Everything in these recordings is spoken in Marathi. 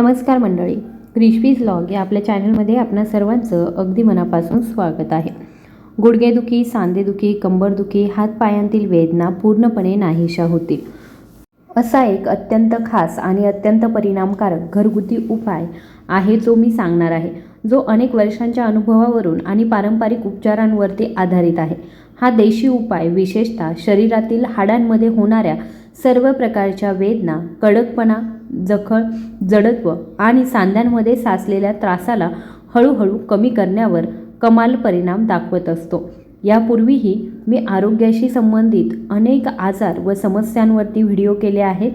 नमस्कार मंडळी क्रिशवीज लॉग या आपल्या चॅनलमध्ये आपणा सर्वांचं अगदी मनापासून स्वागत आहे. गुडघेदुखी सांधेदुखी कंबरदुखी हातपायांतील वेदना पूर्णपणे नाहीशा होतील. असा एक अत्यंत खास आणि अत्यंत परिणामकारक घरगुती उपाय आहे जो मी सांगणार आहे. जो अनेक वर्षांच्या अनुभवावरून आणि पारंपरिक उपचारांवरती आधारित आहे. हा देशी उपाय विशेषतः शरीरातील हाडांमध्ये होणाऱ्या सर्व प्रकारच्या वेदना कडकपणा जखळ जडत्व आणि सांध्यांमध्ये साचलेल्या त्रासाला हळूहळू कमी करण्यावर कमाल परिणाम दाखवत असतो. यापूर्वीही मी आरोग्याशी संबंधित अनेक आजार व समस्यांवरती व्हिडिओ केले आहेत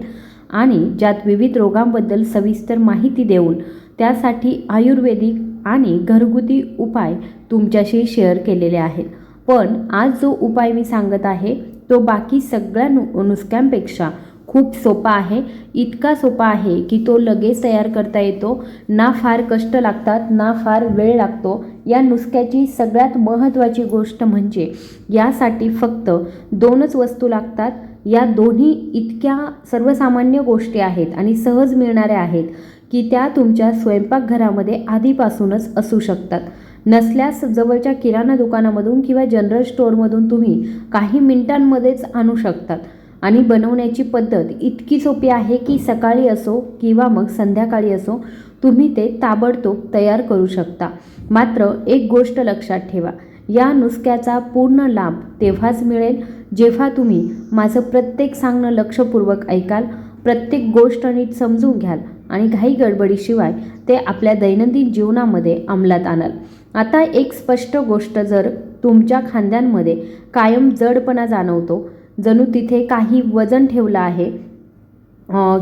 आणि ज्यात विविध रोगांबद्दल सविस्तर माहिती देऊन त्यासाठी आयुर्वेदिक आणि घरगुती उपाय तुमच्याशी शेअर केलेले आहेत. पण आज जो उपाय मी सांगत आहे तो बाकी सगळ्या नु नुसक्यांपेक्षा खूप सोपा आहे. इतका सोपा आहे की तो लगेच तयार करता येतो. ना फार कष्ट लागतात ना फार वेळ लागतो. या नुसक्याची सगळ्यात महत्त्वाची गोष्ट म्हणजे यासाठी फक्त दोनच वस्तू लागतात. या दोन्ही इतक्या सर्वसामान्य गोष्टी आहेत आणि सहज मिळणाऱ्या आहेत की त्या तुमच्या स्वयंपाकघरामध्ये आधीपासूनच असू शकतात. नसल्यास जवळच्या किराणा दुकानामधून किंवा जनरल स्टोअरमधून तुम्ही काही मिनिटांमध्येच आणू शकतात. आणि बनवण्याची पद्धत इतकी सोपी आहे की सकाळी असो किंवा मग संध्याकाळी असो तुम्ही ते ताबडतोब तयार करू शकता. मात्र एक गोष्ट लक्षात ठेवा या नुसक्याचा पूर्ण लाभ तेव्हाच मिळेल जेव्हा तुम्ही माझं प्रत्येक सांगणं लक्षपूर्वक ऐकाल प्रत्येक गोष्ट नीट समजून घ्याल आणि घाई गडबडीशिवाय ते आपल्या दैनंदिन जीवनामध्ये अंमलात आणाल. आता एक स्पष्ट गोष्ट जर तुमच्या खांद्यांमध्ये कायम जडपणा जाणवतो जणू तिथे काही वजन ठेवलं आहे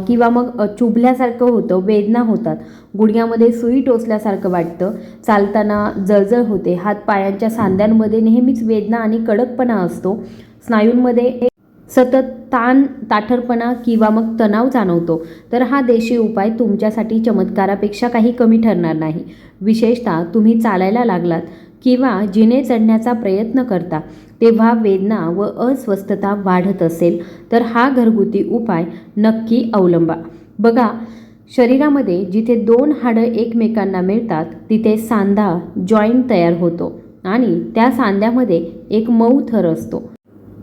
किंवा मग चुभल्यासारखं होतं वेदना होतात गुडघ्यामध्ये सुई टोचल्यासारखं वाटतं चालताना जळजळ होते हात पायांच्या सांध्यांमध्ये नेहमीच वेदना आणि कडकपणा असतो स्नायूंमध्ये सतत ताण ताठरपणा किंवा मग तणाव जाणवतो. तर हा देशी उपाय तुमच्यासाठी चमत्कारापेक्षा काही कमी ठरणार नाही. विशेषतः तुम्ही चालायला लागलात किंवा जिने चढण्याचा प्रयत्न करता तेव्हा वेदना व अस्वस्थता वाढत असेल तर हा घरगुती उपाय नक्की अवलंबा. बघा शरीरामध्ये जिथे दोन हाडं एकमेकांना मिळतात तिथे सांधा जॉईंट तयार होतो आणि त्या सांध्यामध्ये एक मऊ थर असतो.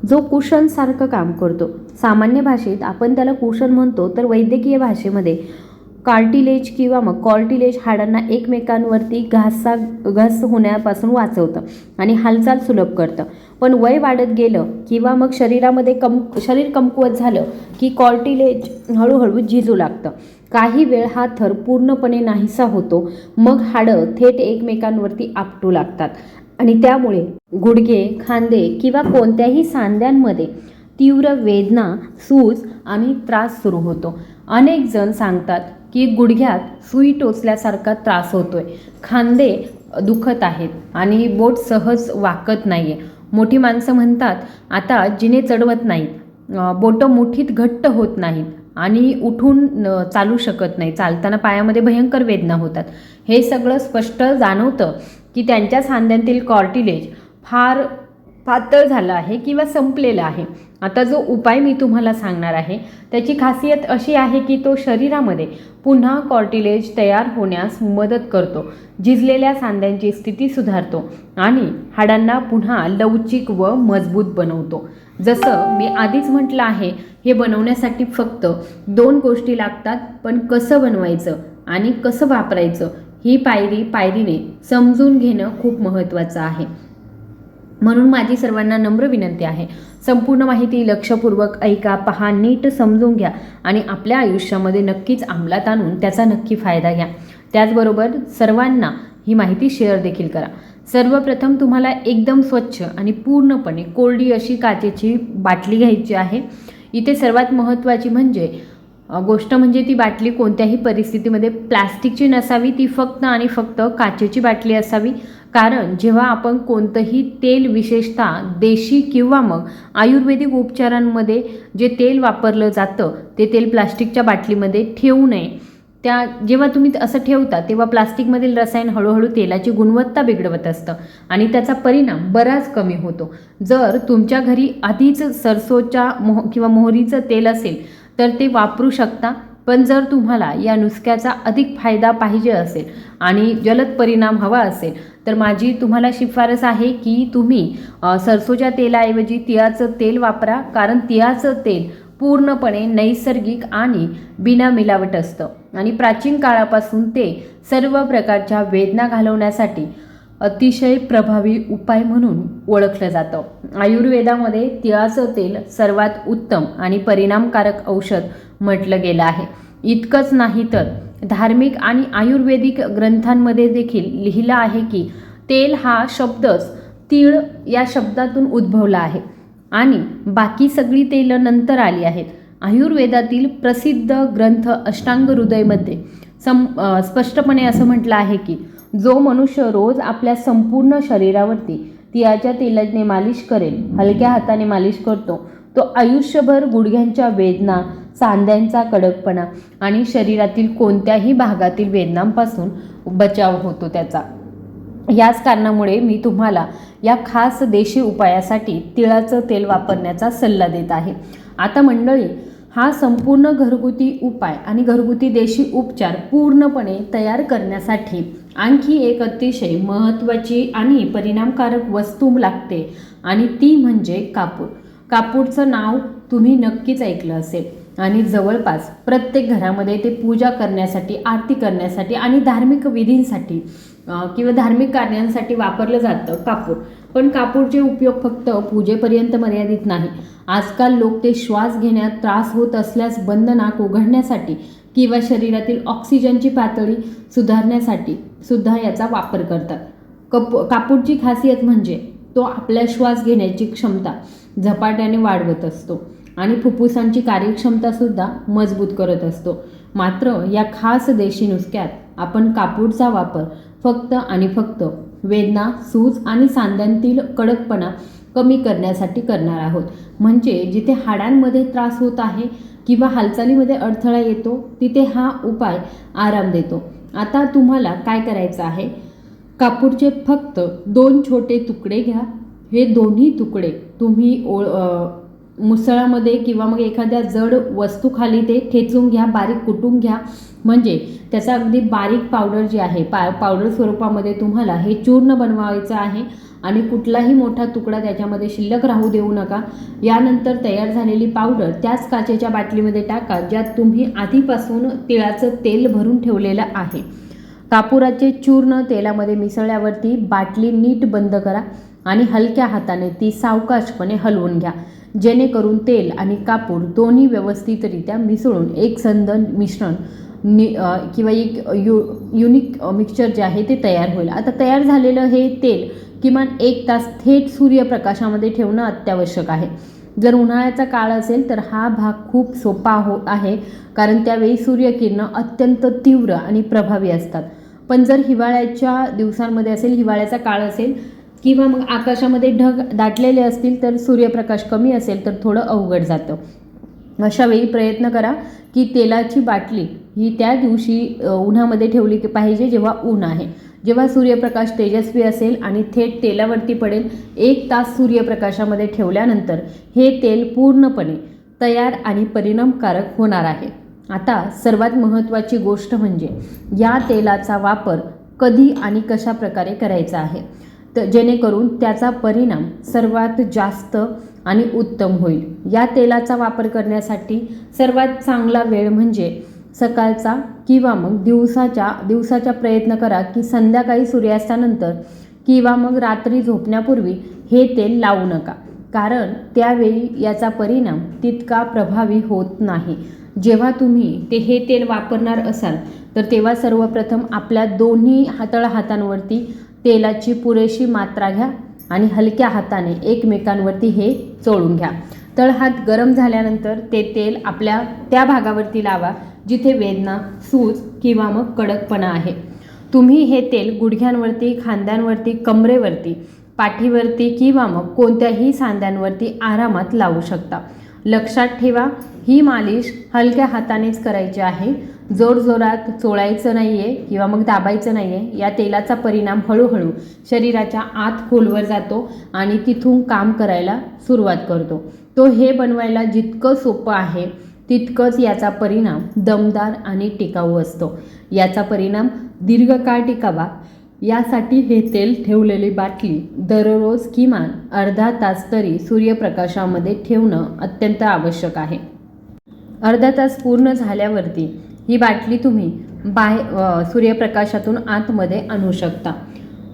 जो कुशनसारखं काम करतो. सामान्य भाषेत आपण त्याला कुशन म्हणतो तर वैद्यकीय भाषेमध्ये कार्टिलेज किंवा मग कॉर्टिलेज हाडांना एकमेकांवरती घासा घास होण्यापासून वाचवतं आणि हालचाल सुलभ करतं. पण वय वाढत गेलं किंवा मग शरीरामध्ये कम शरीर कमकुवत झालं की कॉर्टिलेज हळूहळू झिजू लागतं. काही वेळ हा थर पूर्णपणे नाहीसा होतो मग हाडं थेट एकमेकांवरती आपटू लागतात. आणि त्यामुळे गुडघे खांदे किंवा कोणत्याही सांध्यांमध्ये तीव्र वेदना सूज आणि त्रास सुरू होतो. अनेक जण सांगतात की गुडघ्यात सुई टोचल्यासारखा त्रास होतोय. खांदे दुखत आहेत आणि बोट सहज वाकत नाही आहे मोठी माणसं म्हणतात आता जिने चढवत नाहीत. बोटं मुठीत घट्ट होत नाहीत आणि उठून चालू शकत नाही चालताना पायामध्ये भयंकर वेदना होतात. हे सगळं स्पष्ट जाणवतं. की त्यांच्या सांध्यांतील कॉर्टिलेज फार पातळ झालं आहे किंवा संपलेलं आहे. आता जो उपाय मी तुम्हाला सांगणार आहे त्याची खासियत अशी आहे की तो शरीरामध्ये पुन्हा कॉर्टिलेज तयार होण्यास मदत करतो झिजलेल्या सांध्यांची स्थिती सुधारतो आणि हाडांना पुन्हा लवचिक व मजबूत बनवतो. जसं मी आधीच म्हटलं आहे हे बनवण्यासाठी फक्त दोन गोष्टी लागतात पण कसं बनवायचं आणि कसं वापरायचं ही पायरी पायरीने समजून घेणं खूप महत्त्वाचं आहे. म्हणून माझी सर्वांना नम्र विनंती आहे. संपूर्ण माहिती लक्षपूर्वक ऐका पहा नीट समजून घ्या आणि आपल्या आयुष्यामध्ये नक्कीच अंमलात आणून त्याचा नक्की फायदा घ्या. त्याचबरोबर सर्वांना ही माहिती शेअर देखील करा. सर्वप्रथम तुम्हाला एकदम स्वच्छ आणि पूर्णपणे कोरडी अशी काचेची बाटली घ्यायची आहे. इथे सर्वात महत्त्वाची म्हणजे गोष्ट म्हणजे ती बाटली कोणत्याही परिस्थितीमध्ये प्लास्टिकची नसावी ती फक्त आणि फक्त काचेची बाटली असावी. कारण जेव्हा आपण कोणतंही तेल विशेषतः देशी किंवा मग आयुर्वेदिक उपचारांमध्ये जे तेल वापरलं जातं ते तेल प्लास्टिकच्या बाटलीमध्ये ठेवू नये. त्या जेव्हा तुम्ही असं ठेवता तेव्हा प्लास्टिकमधील रसायन हळूहळू तेलाची गुणवत्ता बिघडवत असतं आणि त्याचा परिणाम बराच कमी होतो. जर तुमच्या घरी आधीच सरसोच्या मोह किंवा मोहरीचं तेल असेल तर ते वापरू शकता. पण जर तुम्हाला या नुसक्याचा अधिक फायदा पाहिजे असेल आणि जलद परिणाम हवा असेल तर माझी तुम्हाला शिफारस आहे की तुम्ही सरसोच्या तेलाऐवजी तिळाचं तेल वापरा. कारण तिळाचं तेल पूर्णपणे नैसर्गिक आणि बिना मिलावट असतं. आणि प्राचीन काळापासून ते सर्व प्रकारच्या वेदना घालवण्यासाठी अतिशय प्रभावी उपाय म्हणून ओळखलं जातं. आयुर्वेदामध्ये तिळाचं तेल सर्वात उत्तम आणि परिणामकारक औषध म्हटलं गेलं आहे. इतकंच नाही तर धार्मिक आणि आयुर्वेदिक ग्रंथांमध्ये देखील लिहिलं आहे की तेल हा शब्दच तीळ या शब्दातून उद्भवला आहे. आणि बाकी सगळी तेलं नंतर आली आहेत. आयुर्वेदातील प्रसिद्ध ग्रंथ अष्टांग हृदयमध्ये. सम स्पष्टपणे असं म्हटलं आहे की जो मनुष्य रोज आपल्या संपूर्ण शरीरावरती तिळाच्या तेलाने मालिश करेल हलक्या हाताने मालिश करतो तो आयुष्यभर गुडघ्यांच्या वेदना सांध्यांचा कडकपणा आणि शरीरातील कोणत्याही भागातील वेदनांपासून बचाव होतो त्याचा. याच कारणामुळे मी तुम्हाला या खास देशी उपायासाठी तिळाचं तेल वापरण्याचा सल्ला देत आहे. आता मंडळी हा संपूर्ण घरगुती उपाय आणि घरगुती देशी उपचार पूर्णपणे तयार करण्यासाठी आणखी एक अतिशय महत्त्वाची आणि परिणामकारक वस्तू लागते आणि ती म्हणजे कापूर. कापूरचं नाव तुम्ही नक्कीच ऐकलं असेल. आणि जवळपास प्रत्येक घरामध्ये ते पूजा करण्यासाठी आरती करण्यासाठी आणि धार्मिक विधींसाठी किंवा धार्मिक कार्यांसाठी वापरलं जातं कापूर. पण कापूरचे उपयोग फक्त पूजेपर्यंत मर्यादित नाही. आजकाल लोक ते श्वास घेण्यात त्रास होत असल्यास बंद नाक उघडण्यासाठी किंवा शरीरातील ऑक्सिजनची पातळी सुधारण्यासाठी सुद्धा याचा वापर करतात. कप कापूरची खासियत म्हणजे तो आपल्या श्वास घेण्याची क्षमता झपाट्याने वाढवत असतो आणि फुफ्फुसांची कार्यक्षमतासुद्धा मजबूत करत असतो. मात्र या खास देशी नुसक्यात आपण कापूरचा वापर फक्त आणि फक्त वेदना सूज आणि सांध्यांतील कडकपणा कमी करण्यासाठी करणार आहोत. म्हणजे जिथे हाडांमध्ये त्रास होत आहे किंवा हालचालीमध्ये अडथळा येतो तिथे हा उपाय आराम देतो. आता तुम्हाला काय करायचं आहे? कापूरचे फक्त दोन छोटे तुकडे घ्या. हे दोन्ही तुकडे तुम्ही ओळ मुसळामध्ये किंवा मग एखाद्या जड वस्तूखाली ते ठेचून घ्या बारीक कुटून घ्या. म्हणजे त्याचा अगदी बारीक पावडर जी आहे पा पावडर स्वरूपामध्ये तुम्हाला हे चूर्ण बनवायचं आहे आणि कुठलाही मोठा तुकडा त्याच्यामध्ये शिल्लक राहू देऊ नका. यानंतर तयार झालेली पावडर त्याच काचेच्या बाटलीमध्ये टाका ज्यात तुम्ही आधीपासून तिळाचं तेल भरून ठेवलेलं आहे. कापुराचे चूर्ण तेलामध्ये मिसळल्यावरती बाटली नीट बंद करा आणि हलक्या हाताने ती सावकाशपणे हलवून घ्या. जेणेकरून तेल आणि कापूर दोन्ही व्यवस्थितरित्या मिसळून एक संद मिश्रण नि किंवा एक यु युनिक मिक्सचर जे आहे ते तयार होईल. आता तयार झालेलं हे तेल किमान एक तास थेट सूर्यप्रकाशामध्ये ठेवणं अत्यावश्यक आहे. जर उन्हाळ्याचा काळ असेल तर हा भाग खूप सोपा हो आहे कारण त्यावेळी सूर्यकिरणं अत्यंत तीव्र आणि प्रभावी असतात. पण जर हिवाळ्याच्या दिवसांमध्ये असेल हिवाळ्याचा काळ असेल किंवा मग आकाशामध्ये ढग दाटलेले असतील तर सूर्यप्रकाश कमी असेल तर थोडं अवघड जातं. अशा वेळी प्रयत्न करा की तेलाची बाटली ही त्या दिवशी उन्हामध्ये ठेवली की पाहिजे जेव्हा ऊन आहे. जेव्हा सूर्यप्रकाश तेजस्वी असेल आणि थेट तेलावरती पडेल एक तास सूर्यप्रकाशामध्ये ठेवल्यानंतर हे तेल पूर्णपणे तयार आणि परिणामकारक होणार आहे. आता सर्वात महत्त्वाची गोष्ट म्हणजे या तेलाचा वापर कधी आणि कशा प्रकारे करायचा आहे. तर जेणेकरून त्याचा परिणाम सर्वात जास्त आणि उत्तम होईल. या तेलाचा वापर करण्यासाठी सर्वात चांगला वेळ म्हणजे सकाळचा किंवा मग दिवसाच्या दिवसाचा प्रयत्न करा की संध्याकाळी सूर्यास्तानंतर किंवा मग रात्री झोपण्यापूर्वी हे तेल लावू नका. कारण त्यावेळी याचा परिणाम तितका प्रभावी होत नाही. जेव्हा तुम्ही ते हे तेल वापरणार असाल तर तेव्हा सर्वप्रथम आपल्या दोन्ही हातळ हातांवरती तेलाची पुरेशी मात्रा घ्या आणि हलक्या हाताने एकमेकांवरती हे चोळून घ्या. तळहात गरम झाल्यानंतर ते तेल आपल्या त्या भागावरती लावा जिथे वेदना सूज किंवा मग कडकपणा आहे. तुम्ही हे तेल गुडघ्यांवरती खांद्यांवरती कमरेवरती पाठीवरती किंवा मग कोणत्याही सांध्यांवरती आरामात लावू शकता. लक्षात ठेवा ही मालिश हलक्या हातानेच करायची आहे. जोरजोरात चोळायचं नाही आहे किंवा मग दाबायचं नाही आहे या तेलाचा परिणाम हळूहळू शरीराच्या आत खोलवर जातो आणि तिथून काम करायला सुरुवात करतो. तो हे बनवायला जितकं सोपं आहे तितकंच याचा परिणाम दमदार आणि टिकाऊ असतो. याचा परिणाम दीर्घकाळ टिकावा यासाठी हे तेल ठेवलेली बाटली दररोज किमान अर्धा तास तरी सूर्यप्रकाशामध्ये ठेवणं अत्यंत आवश्यक आहे. अर्धा तास पूर्ण झाल्यावरती ही बाटली तुम्ही बाय सूर्यप्रकाशातून आतमध्ये आणू शकता.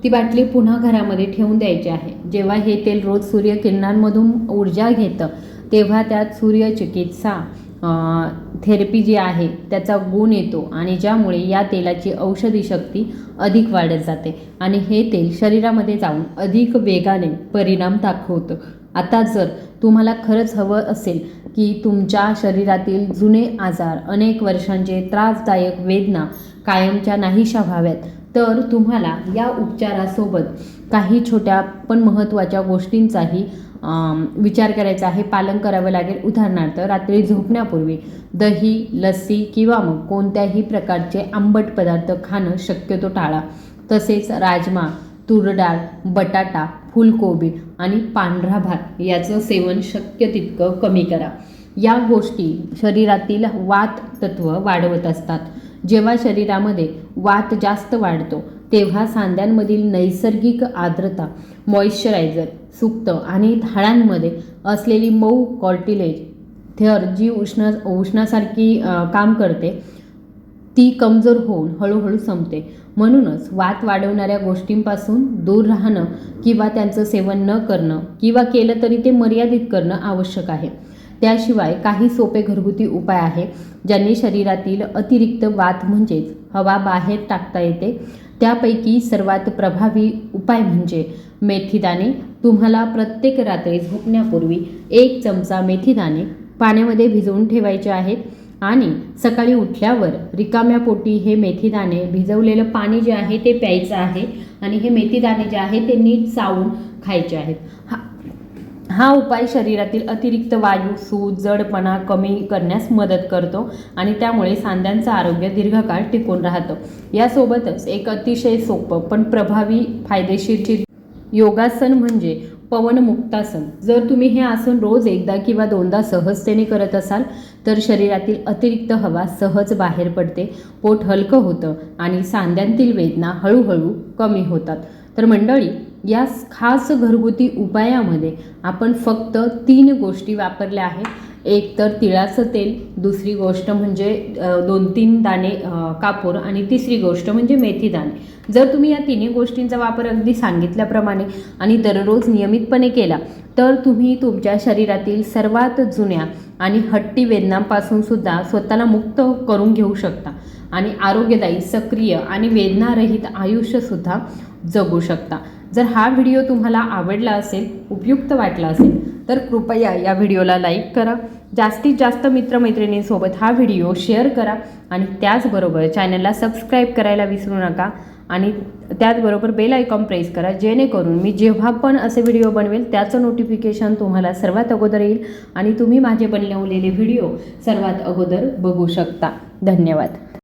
ती बाटली पुन्हा घरामध्ये ठेवून द्यायची आहे. जेव्हा हे तेल रोज सूर्यकिरणांमधून ऊर्जा घेतं तेव्हा त्यात सूर्यचिकित्सा थेरपी जी आहे त्याचा गुण येतो आणि ज्यामुळे या तेलाची औषधी शक्ती अधिक वाढत जाते. आणि हे तेल शरीरामध्ये जाऊन अधिक वेगाने परिणाम दाखवतं. आता जर तुम्हाला खरंच हवं असेल की तुमच्या शरीरातील जुने आजार अनेक वर्षांचे त्रासदायक वेदना कायमच्या नाहीशा व्हाव्यात तर तुम्हाला या उपचारासोबत काही छोट्या पण महत्त्वाच्या गोष्टींचाही विचार करायचा आहे पालन करावं लागेल. उदाहरणार्थ रात्री झोपण्यापूर्वी दही लस्सी किंवा मग कोणत्याही प्रकारचे आंबट पदार्थ खाणं शक्यतो टाळा. तसेच राजमा तूर डाळ बटाटा फुलकोबी आणि पांढरा भात याचं सेवन शक्य तितकं कमी करा. या गोष्टी शरीरातील वात तत्व वाढवत असतात. जेव्हा शरीरामध्ये वात जास्त वाढतो तेव्हा सांध्यांमधील नैसर्गिक आर्द्रता मॉइश्चरायझर सुक्त आणि हाडांमध्ये असलेली मऊ कॉर्टिलेज थेअर जी उष्ण उष्णासारखी काम करते ती कमजोर होऊन हळूहळू संपते. म्हणूनच वात वाढवणाऱ्या गोष्टींपासून दूर राहणं किंवा त्यांचं सेवन न करणं किंवा केलं तरी ते मर्यादित करणं आवश्यक आहे. त्याशिवाय काही सोपे घरगुती उपाय आहे ज्यांनी शरीरातील अतिरिक्त वात म्हणजेच हवा बाहेर टाकता येते. त्यापैकी सर्वात प्रभावी उपाय म्हणजे मेथीदाणे तुम्हाला प्रत्येक रात्री झोपण्यापूर्वी एक चमचा मेथीदाणे पाण्यामध्ये भिजवून ठेवायचे आहेत आणि सकाळी उठल्यावर रिकाम्या पोटी हे मेथीदाणे भिजवलेलं पाणी जे आहे ते प्यायचं आहे आणि हे मेथीदाणे जे आहे ते नीट चावून खायचे आहेत. हा हा उपाय शरीरातील अतिरिक्त वायू सूज जडपणा कमी करण्यास मदत करतो आणि त्यामुळे सांध्यांचं आरोग्य दीर्घकाळ टिकून राहतं. यासोबतच एक अतिशय सोपं पण प्रभावी फायदेशीरची योगासन म्हणजे पवनमुक्तासन. जर तुम्ही हे आसन रोज एकदा किंवा दोनदा सहजतेने करत असाल तर शरीरातील अतिरिक्त हवा सहज बाहेर पडते पोट हलकं होतं आणि सांध्यांतील वेदना हळूहळू कमी होतात. तर मंडळी या खास घरगुती उपायामध्ये आपण फक्त तीन गोष्टी वापरल्या आहेत. एक तर तिळाचं तेल दुसरी गोष्ट म्हणजे दोन तीन दाणे कापूर आणि तिसरी गोष्ट म्हणजे मेथी दाणे. जर तुम्ही या तिन्ही गोष्टींचा वापर अगदी सांगितल्याप्रमाणे आणि दररोज नियमितपणे केला तर तुम्ही तुमच्या शरीरातील सर्वात जुन्या आणि हट्टी वेदनांपासून सुद्धा स्वतःला मुक्त करून घेऊ शकता आणि आरोग्यदायी सक्रिय आणि वेदनारहित आयुष्यसुद्धा जगू शकता. जर हा व्हिडिओ तुम्हाला आवडला असेल उपयुक्त वाटला असेल तर कृपया या व्हिडिओला लाईक करा. जास्तीत जास्त मित्रमैत्रिणींसोबत हा व्हिडिओ शेअर करा आणि त्याचबरोबर चॅनलला सबस्क्राईब करायला विसरू नका आणि त्याचबरोबर बेल आयकॉन प्रेस करा जेणेकरून मी जेव्हा पण असे व्हिडिओ बनवेल त्याचं नोटिफिकेशन तुम्हाला सर्वात अगोदर येईल आणि तुम्ही माझे बनवलेले व्हिडिओ सर्वात अगोदर बघू शकता. धन्यवाद.